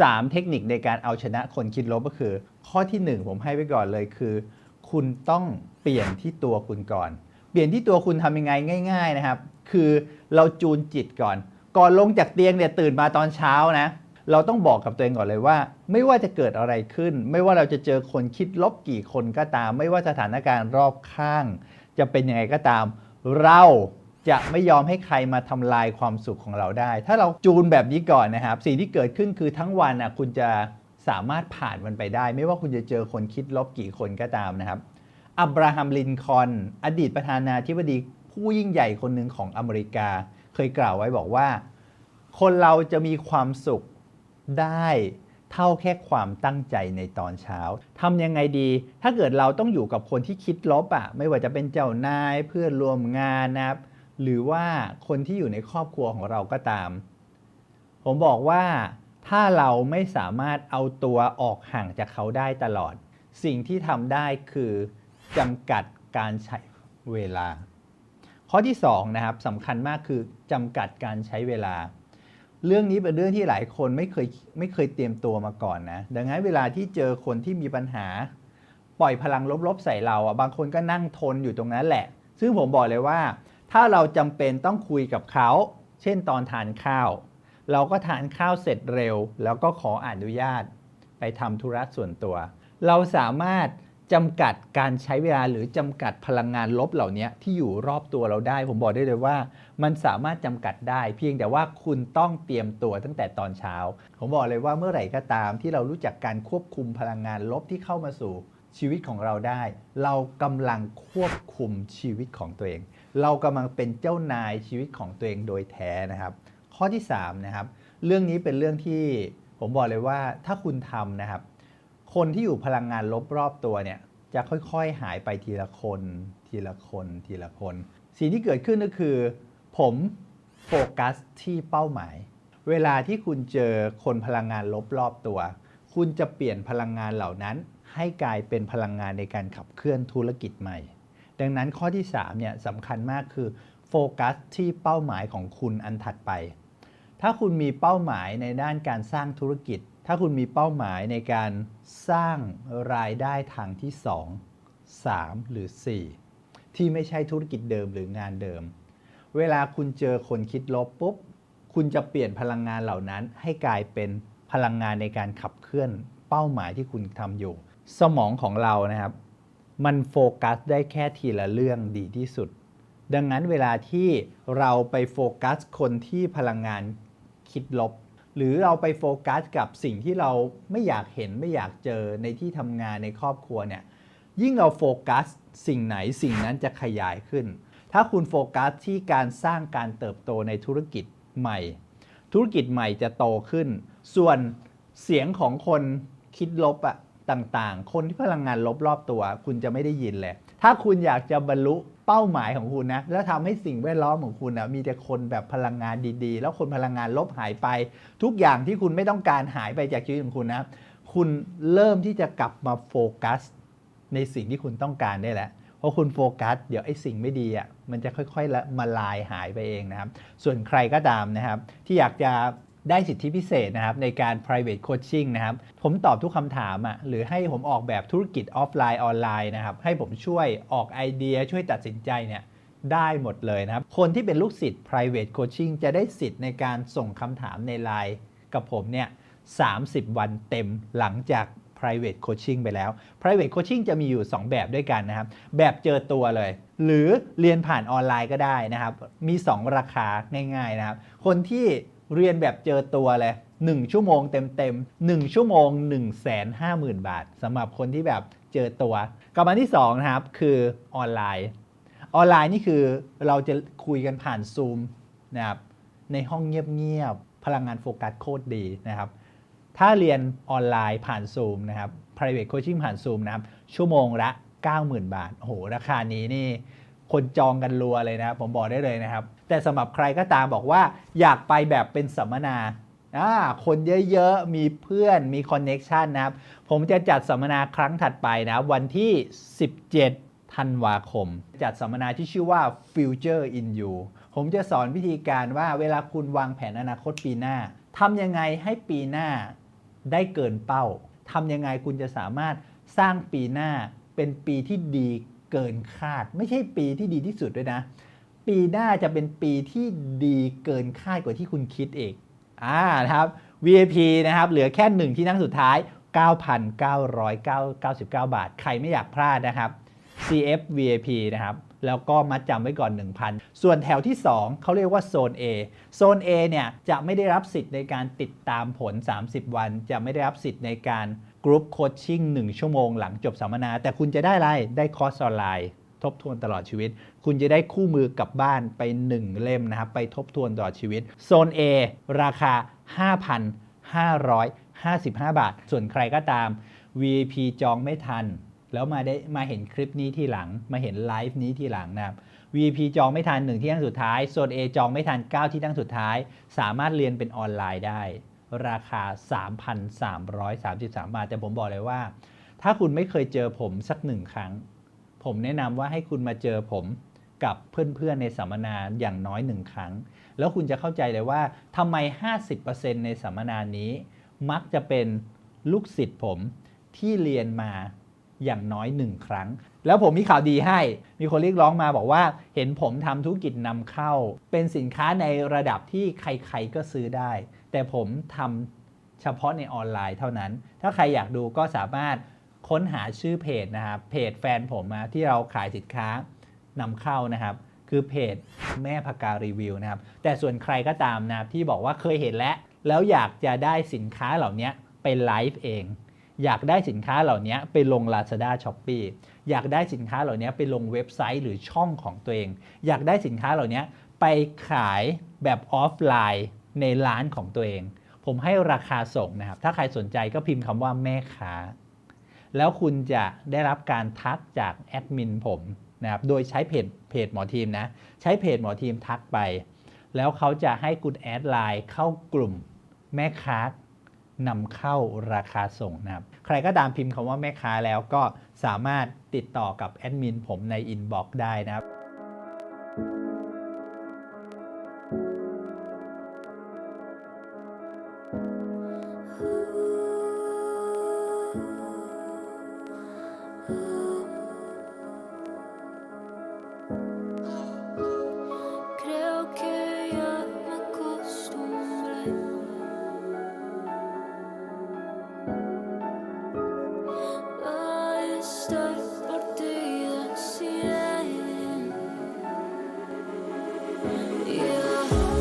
3 เทคนิคในการเอาชนะคนคิดลบก็คือ ข้อทีหนึ่1 ผมให้ไว้ก่อนเลยคือ คุณต้องเปลี่ยนที่ตัวคุณก่อน เปลี่ยนที่ตัวคุณทำยังไงง่าย ๆนะครับ คือเราจูนจิตก่อน ก่อนลงจากเตียงเนี่ยตื่นมาตอนเช้านะ เราต้องบอกกับตัวเองก่อนเลยว่า ไม่ว่าจะเกิดอะไรขึ้น ไม่ว่าเราจะเจอคนคิดลบกี่คนก็ตาม ไม่ว่าสถานการณ์รอบข้าง จะเป็นยังไงก็ตาม เรา จะไม่ยอมให้ใครมาทำลายความสุขของเราได้ ถ้าเราจูนแบบนี้ก่อนนะครับ สิ่งที่เกิดขึ้นคือทั้งวันอะคุณจะสามารถผ่านมันไปได้ ไม่ว่าคุณจะเจอคนคิดลบกี่คนก็ตามนะครับอับราฮัมลินคอนอดีตประธานาธิบดีผู้ยิ่งใหญ่คนหนึ่งของอเมริกา เคยกล่าวไว้บอกว่า คนเราจะมีความสุขได้เท่าแค่ความตั้งใจในตอนเช้าทำยังไงดี ถ้าเกิดเราต้องอยู่กับคนที่คิดลบอะ่ะไม่ว่าจะเป็นเจ้านายเพื่อนร่วมงานนะครับ หรือว่าคนที่อยู่ในครอบครัวของเราก็ตาม ผมบอกว่าถ้าเราไม่สามารถเอาตัวออกห่างจากเขาได้ตลอด สิ่งที่ทำได้คือจำกัดการใช้เวลา ข้อที่2นะครับสำคัญมากคือจำกัดการใช้เวลา เรื่องนี้เป็นเรื่องที่หลายคนไม่เคยไม่เคยเตรียมตัวมาก่อนนะดังนั้นเวลาที่เจอคนที่มีปัญหา ปล่อยพลังลบๆใส่เราอะบางคนก็นั่งทนอยู่ตรงนั้นแหละ ซึ่งผมบอกเลยว่า ถ้าเราจำเป็นต้องคุยกับเขา เช่นตอนทานข้าว เราก็ทานข้าวเสร็จเร็ว แล้วก็ขออนุญาต ไปทำธุระส่วนตัว เราสามารถจำกัดการใช้เวลาหรือจำกัดพลังงานลบเหล่านี้ที่อยู่รอบตัวเราได้ ผมบอกได้เลยว่า มันสามารถจำกัดได้ เพียงแต่ว่าคุณต้องเตรียมตัวตั้งแต่ตอนเช้า ผมบอกเลยว่าเมื่อไหร่ก็ตามที่เรารู้จักการควบคุมพลังงานลบที่เข้ามาสู่ชีวิตของเราได้ เรากำลังควบคุมชีวิตของตัวเอง เรากำลังเป็นเจ้านายชีวิตของตัวเองโดยแท้นะครับ ข้อที่3นะครับเรื่องนี้เป็นเรื่องที่ผมบอกเลยว่าถ้าคุณทำนะครับ คนที่อยู่พลังงานลบรอบตัวเนี่ยจะค่อยๆ หายไปทีละคน ทีละคน ทีละคน สิ่งที่เกิดขึ้นก็คือ ผมโฟกัสที่เป้าหมาย เวลาที่คุณเจอคนพลังงานลบรอบตัว คุณจะเปลี่ยนพลังงานเหล่านั้น ให้กลายเป็นพลังงานในการขับเคลื่อนธุรกิจใหม่ ดังนั้นข้อที่3เนี่ยสำคัญมากคือโฟกัสที่เป้าหมายของคุณอันถัดไป ถ้าคุณมีเป้าหมายในด้านการสร้างธุรกิจ ถ้าคุณมีเป้าหมายในการสร้างรายได้ทางที่ 2 3 หรือ 4 ที่ไม่ใช่ธุรกิจเดิมหรืองานเดิม เวลาคุณเจอคนคิดลบปุ๊บ คุณจะเปลี่ยนพลังงานเหล่านั้นให้กลายเป็นพลังงานในการขับเคลื่อนเป้าหมายที่คุณทำอยู่ สมองของเรานะครับ มันโฟกัสได้แค่ทีละเรื่องดีที่สุด ดังนั้นเวลาที่เราไปโฟกัสคนที่พลังงานคิดลบ หรือเราไปโฟกัสกับสิ่งที่เราไม่อยากเห็นไม่อยากเจอในที่ทำงานในครอบครัวเนี่ยยิ่งเราโฟกัสสิ่งไหนสิ่งนั้นจะขยายขึ้น ถ้าคุณโฟกัสที่การสร้างการเติบโตในธุรกิจใหม่ ธุรกิจใหม่จะโตขึ้น ส่วนเสียงของคนคิดลบอะ ต่างๆ คนที่พลังงานลบรอบตัว คุณจะไม่ได้ยินเลย ถ้าคุณอยากจะบรรลุเป้าหมายของคุณนะ แล้วทำให้สิ่งแวดล้อมของคุณนะมีแต่คนแบบพลังงานดีๆ แล้วคนพลังงานลบหายไป ทุกอย่างที่คุณไม่ต้องการหายไปจากชีวิตของคุณนะ คุณเริ่มที่จะกลับมาโฟกัส ในสิ่งที่คุณต้องการได้แล้วเพราะคุณโฟกัส เดี๋ยวไอ้สิ่งไม่ดีอะมันจะค่อยๆละมาลายหายไปเองนะครับ ส่วนใครก็ตามนะครับ ที่อยากจะ ได้สิทธิพิเศษนะครับในการ private coaching นะครับ ผมตอบทุกคำถามอะหรือให้ผมออกแบบธุรกิจออฟไลน์ออนไลน์นะครับ ให้ผมช่วยออกไอเดียช่วยตัดสินใจเนี่ยได้หมดเลยนะครับ คนที่เป็นลูกศิษย์ private coaching จะได้สิทธิ์ในการส่งคำถามในไลน์กับผมเนี่ย30 วันเต็มหลังจาก private coaching ไปแล้ว private coaching จะมีอยู่ 2 แบบด้วยกันนะครับ แบบเจอตัวเลย หรือเรียนผ่านออนไลน์ก็ได้นะครับ มี 2 ราคาง่ายๆนะครับ คนที่ เรียนแบบเจอตัวเลย1ชั่วโมงเต็มๆ1ชั่วโมง 1 5 0 0 0 0 บาทสำหรับคนที่แบบเจอตัวกับอันที่2นะครับคือออนไลน์ ออนไลน์นี่คือเราจะคุยกันผ่านซูมนะครับในห้องเงียบๆพลังงานโฟกัสโคตรดีนะครับถ้าเรียนออนไลน์ผ่านซูมนะครับ private coaching ผ่านซูมนะครับชั่วโมงละ 90,000 บาทโอ้โหราคานี้นี่ คนจองกันรัวเลยนะผมบอกได้เลยนะครับ แต่สำหรับใครก็ตามบอกว่าอยากไปแบบเป็นสัมมนาอ่าคนเยอะๆ มีเพื่อนมีคอนเน็ชันนะครับ ผมจะจัดสัมมนาครั้งถัดไปนะ วันที่ 17 ธันวาคม จัดสัมมนาที่ชื่อว่า Future in You ผมจะสอนวิธีการว่าเวลาคุณวางแผนอนาคตปีหน้าทำยังไงให้ปีหน้าได้เกินเป้าทำยังไงคุณจะสามารถสร้างปีหน้าเป็นปีที่ดี เกินคาด ไม่ใช่ปีที่ดีที่สุดด้วยนะ ปีหน้าจะเป็นปีที่ดีเกินคาดกว่าที่คุณคิดเองอ่านะครับ VIP นะครับเหลือแค่หนึ่งที่นั่งสุดท้าย 9,999 บาท ใครไม่อยากพลาดนะครับ CF VIP นะครับแล้วก็มัดจำไว้ก่อน 1,000 ส่วนแถวที่ 2 เขาเรียกว่าโซน A โซน A เนี่ยจะไม่ได้รับสิทธิ์ในการติดตามผล 30 วัน จะไม่ได้รับสิทธิ์ในการกรุ๊ปโคชชิ่ง1ชั่วโมงหลังจบสัมมนา แต่คุณจะได้อะไร ได้คอร์สออนไลน์ ทบทวนตลอดชีวิต คุณจะได้คู่มือกลับบ้านไป 1 เล่มนะครับ ไปทบทวนตลอดชีวิต โซน A ราคา 5,555 บาท ส่วนใครก็ตาม VIP จองไม่ทัน แล้วมาได้มาเห็นคลิปนี้ที่หลัง มาเห็นไลฟ์นี้ที่หลังนะครับ VIP จองไม่ทัน 1 ที่นั่งสุดท้าย โซน A จองไม่ทัน 9 ที่นั่งสุดท้าย สามารถเรียนเป็นออนไลน์ได้ ราคา 3,333 บาท แต่ผมบอกเลยว่า ถ้าคุณไม่เคยเจอผมสักหนึ่งครั้ง ผมแนะนำว่าให้คุณมาเจอผมกับเพื่อนๆในสัมมนาอย่างน้อยหนึ่งครั้ง แล้วคุณจะเข้าใจเลยว่าทำไม 50%ในสัมมนานี้ มักจะเป็นลูกศิษย์ผมที่เรียนมาอย่างน้อยหนึ่งครั้ง แล้วผมมีข่าวดีให้ มีคนเรียกร้องมาบอกว่า เห็นผมทำธุรกิจนำเข้า เป็นสินค้าในระดับที่ใครๆก็ซื้อได้ แต่ผมทำเฉพาะในออนไลน์เท่านั้น ถ้าใครอยากดูก็สามารถค้นหาชื่อเพจนะครับเพจแฟนผมนะที่เราขายสินค้านำเข้านะครับ คือเพจแม่พการีวิวนะครับ แต่ส่วนใครก็ตามนะครับที่บอกว่าเคยเห็นแล้ว แล้วอยากจะได้สินค้าเหล่านี้ไปไลฟ์เอง อยากได้สินค้าเหล่านี้ไปลง Lazada s h o p e e อยากได้สินค้าเหล่านี้ไปลงเว็บไซต์หรือช่องของตัวเอง อยากได้สินค้าเหล่านี้ไปขายแบบออฟไลน์ ในร้านของตัวเอง ผมให้ราคาส่งนะครับ ถ้าใครสนใจก็พิมพ์คำว่าแม่ค้า แล้วคุณจะได้รับการทักจากแอดมินผมนะครับ โดยใช้เพจเพจหมอทีมนะ ใช้เพจหมอทีมทักไป แล้วเขาจะให้คุณแอดไลน์เข้ากลุ่มแม่ค้านำเข้าราคาส่งนะครับ ใครก็ตามพิมพ์คำว่าแม่ค้าแล้วก็สามารถติดต่อกับแอดมินผมในอินบ็อกซ์ได้นะครับ